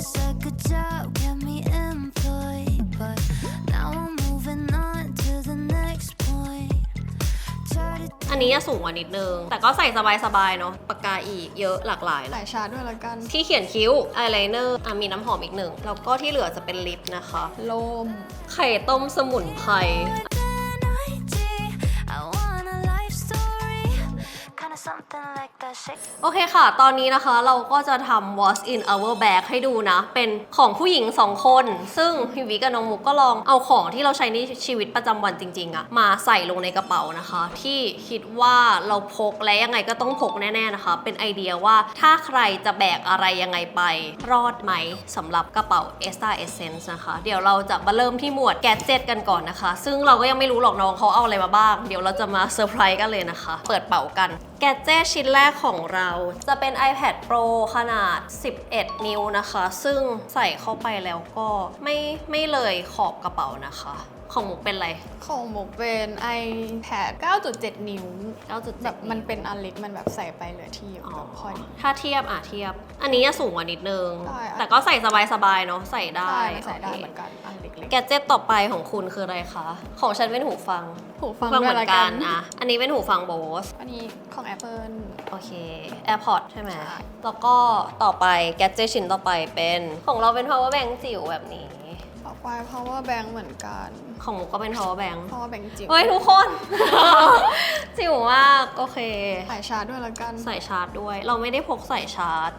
was a good job, get me employed. But now I'm moving on to the next point. Try to อันนี้จะสูงกว่านิดนึง แต่ก็ใส่สบายๆเนาะปากกาอีกเยอะหลากหลายหลายชาร์ดด้วยละกัน ที่เขียนคิ้วอายไลเนอร์อะมีน้ำหอมอีกหนึ่ง แล้วก็ที่เหลือจะเป็นลิปนะคะ โลม ไข่ต้มสมุนไพร an ID. I want a life story. Kinda something like that shake. โอเคค่ะ ตอนนี้นะคะเราก็จะทำ what's in our bag ให้ดูนะ เป็นของผู้หญิง 2 คน ซึ่งพี่วิกับน้องมุกก็ลองเอาของที่เราใช้ในชีวิตประจำวันจริงๆอะมาใส่ลงในกระเป๋านะคะ ที่คิดว่าเราพกและยังไงก็ต้องพกแน่ๆนะคะ เป็นไอเดียว่าถ้าใครจะแบกอะไรยังไงไปรอดไหมสำหรับกระเป๋า e s t a Essence นะคะ เดี๋ยวเราจะมาเริ่มที่หมวดแกดเจิตกันก่อนนะคะ ซึ่งเราก็ยังไม่รู้หรอกน้องเขาเอาอะไรมาบ้าง เดี๋ยวเราจะมาเซอร์ไพรส์กันเลยนะคะ เปิดเป๋ากัน แกจเจตชิ้นแรกของเรา จะเป็น iPad Pro ขนาด 11 นิ้วนะคะ ซึ่งใส่เข้าไปแล้วก็ไม่ไม่เลยขอบกระเป๋านะคะ ของมุกเป็นอะไร ของหมกเป็น iPad 9.7 นิ้ว 9.7 แบบมันเป็นอันเล็กมันแบบใส่ไปเหลือที่อยู่อ๋อแบบพอดี ถ้าเทียบอะเทียบ อันนี้จะสูงกว่านิดนึง ได้อะแต่ก็ใส่สบายๆเนาะใส่ได้ใช่มันใส่ได้โอเคเหมือนกันอันเล็กแกดเจ็ตต่อไปของคุณคืออะไรคะ ของฉันเป็นหูฟังๆหูฟังเหด้มืวยอนละกักันนอะอันนี้เป็นหูฟังโบสอันนี้ของ Apple โอเค AirPods ใช่ไหม ใช่ แล้วก็ต่อไปแกดเจ็ตชิ้นต่อไปเป็น ของเราเป็น power bank จิ๋วแบบนี้ ต่อไป power bank เหมือนกัน ของมุกก็เป็น power bank power bank จิ๋วเฮ้ย ทุกคน จิ๋วมาก โอเค สายชาร์จด้วยละกัน ใส่ชาร์จด้วย เราไม่ได้พกสายชาร์จ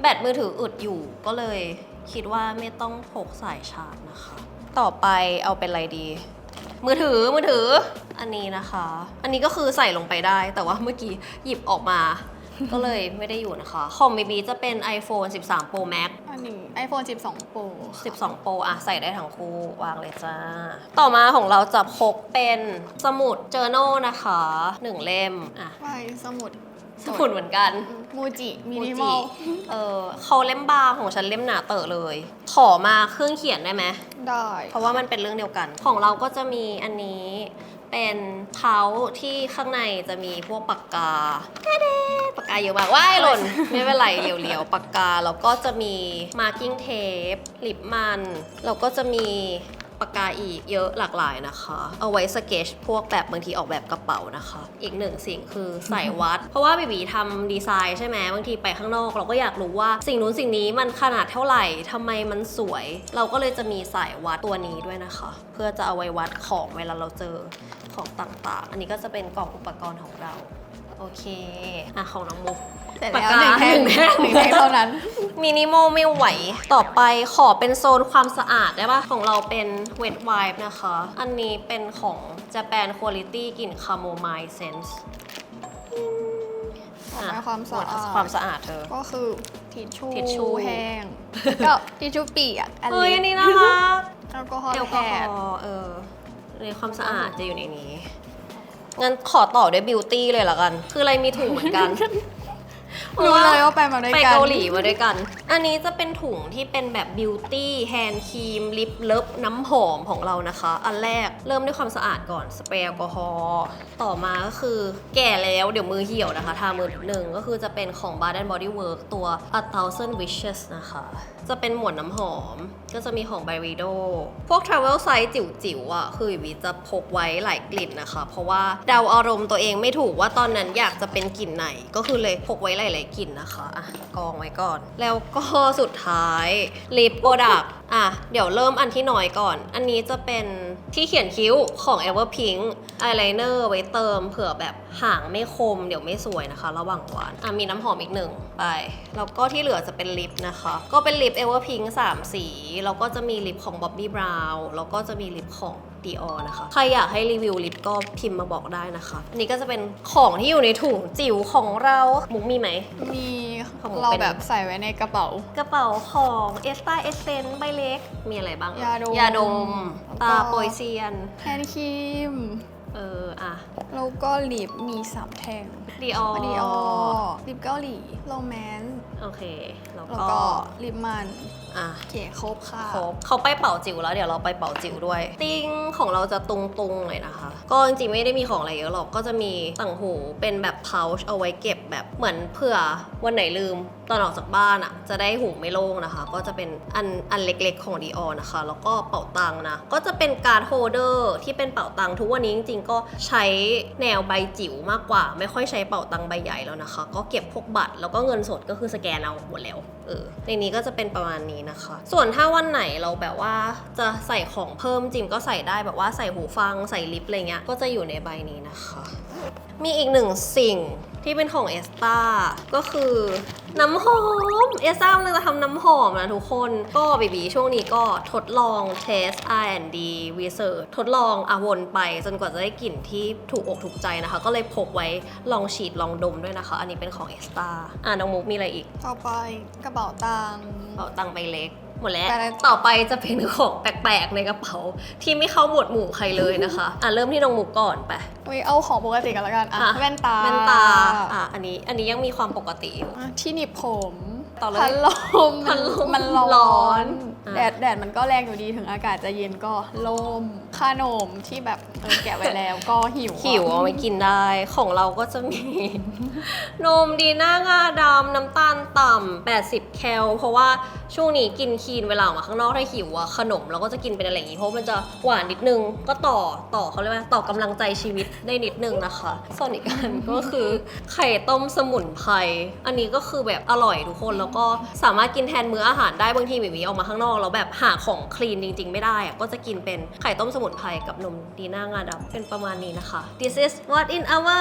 แบตมือถืออึดอยู่ก็เลย คิดว่าไม่ต้องพกสายชาร์จนะคะ ต่อไปเอาเป็นอะไรดี มือถือมือถือ อันนี้นะคะ อันนี้ก็คือใส่ลงไปได้ แต่ว่าเมื่อกี้หยิบออกมา ก็เลยไม่ได้อยู่นะคะ ของบีบีจะเป็น iPhone 13 Pro Max อันนี้ iPhone 12 Pro 12 Pro อะ ใส่ได้ทั้งคู่วางเลยจ้า ต่อมาของเราจะพกเป็นสมุด journal นะคะหนึ่งเล่มอะไวสมุดสมุดเหมือนกันมูจิมิมูนิมจิอลเออเขาเล่มบางของฉันเล่มหนาเตอะเลย ขอมาเครื่องเขียนได้ไหมได้ เพราะว่ามันเป็นเรื่องเดียวกัน ของเราก็จะมีอันนี้ เป็นเท้าที่ข้างในจะมีพวกปากกาแค่เด้ปากกาเยอะมากว้ายหล่น ไม่เป็นไรเหลียวๆปากกาแล้วก็จะมี marking tape ลิปมันแล้วก็จะมี ปากกาอีกเยอะหลากหลายนะคะ เอาไว้สเกจพวกแบบบางทีออกแบบกระเป๋านะคะ อีกหนึ่งสิ่งคือใส่วัด เพราะว่าบีบีทำดีไซน์ใช่ไหมบางทีไปข้างนอก เราก็อยากรู้ว่าสิ่งนู้นสิ่งนี้มันขนาดเท่าไหร่ทำไมมันสวย เราก็เลยจะมีสายวัดตัวนี้ด้วยนะคะ เพื่อจะเอาไว้วัดของเวลาเราเจอของต่างๆ อันนี้ก็จะเป็นกล่องอุปกรณ์ของเรา โอเคอะของน้องมุกแต่ปากแล้วกาหนึ่งแท่งหหนึ่นึ่งงแท่แท่งงเท่านั้น มินิมอลไม่ไหว ต่อไปขอเป็นโซนความสะอาดได้ปะของเราเป็น wet wipe นะคะ อันนี้เป็นของ Japan Quality กลิ่น Chamomile Sense ต่อไปความสะอาดความสะอาดเธอ ก็คือทิชชู่ทิชชู่แห้งก็ทิชชู่เปียกอันเฮ้ยเล็อักนนี้น่ารักแอลกอฮอล์แอลกแพอฮอดล์เออในความสะอาดจะอยู่ในนี้งั้นขอต่อด้วยบิวตี้เลยละกัน คืออะไรมีถุงเหมือนกัน รู้เลยว่าไปมาด้วยกันเกาหลีมาด้วยกัน อันนี้จะเป็นถุงที่เป็นแบบบิวตี้แฮนด์ครีมลิปเลิฟน้ำหอมของเรานะคะ อันแรกเริ่มด้วยความสะอาดก่อนสเปรย์แอลกอฮอล์ต่อมาก็คือแก่แล้วเดี๋ยวมือเหี่ยวนะคะ ทามือนิดนึงก็คือจะเป็นของ Bath and Body Works ตัว A Thousand Wishes นะคะ จะเป็นหมวดน้ำหอมก็จะมีของ b y r e d o พวก Travel Size จิ๋วๆอะคือวิจะพกไว้หลายกลิ่นนะคะ เพราะว่าเดาอารมณ์ตัวเองไม่ถูกว่าตอนนั้นอยากจะเป็นกลิ่นไหน ก็คือเลยพกไว้หลายๆกลิ่นนะคะอะกองไว้ก่อนแล้วก็สุดท้ายลิปโปรดักอะ เดี๋ยวเริ่มอันที่น้อยก่อน อันนี้จะเป็นที่เขียนคิ้วของ Everpink อายไลเนอร์ไว้เติมเผื่อแบบหางไม่คม เดี๋ยวไม่สวยนะคะ ระหว่างวันอะมีน้ำหอมอีกหนึ่งไป แล้วก็ที่เหลือจะเป็นลิปนะคะ ก็เป็นลิป Everpink 3 สี แล้วก็จะมีลิปของ Bobbi Brown แล้วก็จะมีลิปของ Dior นะคะ ใครอยากให้รีวิวลิปก็พิมพ์มาบอกได้นะคะ อันนี้ก็จะเป็นของที่อยู่ในถุงจิ๋วของเรามุกมีไหมมี ของเราเป็นแบบใส่ไว้ในกระเป๋า กระเป๋าของ e s t a Essence ใบเล็ก มีอะไรบ้าง ยาดมยาดมแล้วก็ตาโปรยเซียนแฮนด์ครีม เอออะ แล้วก็ลิปมีสามแท่งดีออดีออลิปเกาหลีโรแมนโอเค แล้วแล้วก็ก็ลิปมันอะเก๋ครบค่ะ ครบเขาไปเป่าจิ๋วแล้วเดี๋ยวเราไปเป่าจิ๋วด้วย ติ้งของเราจะตุงตุงๆเลยนะคะ ก็จริงๆไม่ได้มีของอะไรเยอะหรอก ก็จะมีต่างหูเป็นแบบ pouch เอาไว้เก็บแบบเหมือนเผื่อวันไหนลืมตอนออกจากบ้านอะ่ะ จะได้หูไม่โล่งนะคะ ก็จะเป็นอันอันเล็กๆของ Dior นะคะ แล้วก็เป๋าตังค์นะ ก็จะเป็นการ์ดโฮเดอร์ที่เป็นเป๋าตังค์ทุกวันนี้จริงๆ ก็ใช้แนวใบจิ๋วมากกว่า ไม่ค่อยใช้เป๋าตังค์ใบใหญ่แล้วนะคะ ก็เก็บพวกบัตรแล้วก็เงินสดก็คือสแกนเอาหมดแล้ว ออในนี้ก็จะเป็นประมาณนี้นะคะ ส่วนถ้าวันไหนเราแบบว่าจะใส่ของเพิ่มจิมก็ใส่ได้แบบว่าใส่หูฟังใส่ลิปอะไรเงี้ยก็จะอยู่ในใบนี้นะคะ มีอีกหนึ่งสิ่ง ที่เป็นของเอสตาก็คือน้ำหอม เอสตากำลังจะทำน้ำหอมนะทุกคน ก็บีบีช่วงนี้ก็ทดลองเทส R&D Research ทดลองอาวนไปจนกว่าจะได้กลิ่นที่ถูกอกถูกใจนะคะ ก็เลยพกไว้ลองฉีดลองดมด้วยนะคะ อันนี้เป็นของเอสตาอะน้องมุกมีอะไรอีก ต่อไปกระเป๋าตังค์กระเป๋าตังค์ใบเล็ก หมดแล้วไปเลยต่อไปจะเป็นของแปลกๆ ในกระเป๋า ที่ไม่เข้าหมวดหมู่ใครเลยนะคะ อะเริ่มที่น้องมุกก่อนไปอุ๊ยเอาของปกติกันแล้วกันอะอะแว่นตา แว่นตา อะอันนี้ อันนี้ยังมีความปกติอยู่อะที่หนีบผม ต่อเลยพัดลมพัดลมมันร้ร้ออนนอะ แดดแดดมันก็แรงอยู่ดีถึงอากาศจะเย็นก็ลมขนมที่แบบเออแกะไว้แล้วก็หิวอะหิวเอาไว้กินได้ ของเราก็จะมี นมดีหน้างาดำน้ำตาลต่ำ80 แคล เพราะว่าช่วงนี้กินคีนเวลาออกมาข้างนอกถ้าหิวอะขนมเราก็จะกินเป็นอะไรอย่างงี้เพราะมันจะหวานนิดนึงก็ต่อต่อเขาเรียกว่าต่อกำลังใจชีวิตได้นิดนึงนะคะส่วนอีกอันก็คือไข่ต้มสมุนไพรอันนี้ก็คือแบบอร่อยทุกคนแล้วก็สามารถกินแทนมื้ออาหารได้บางทีแบบนี้ออกมาข้างนอกแล้วแบบหาของคลีนจริง ๆ ไม่ได้อะก็จะกินเป็นไข่ต้มสมุนไพรกับนมดีน่างาดำเป็นประมาณนี้นะคะ This is what in our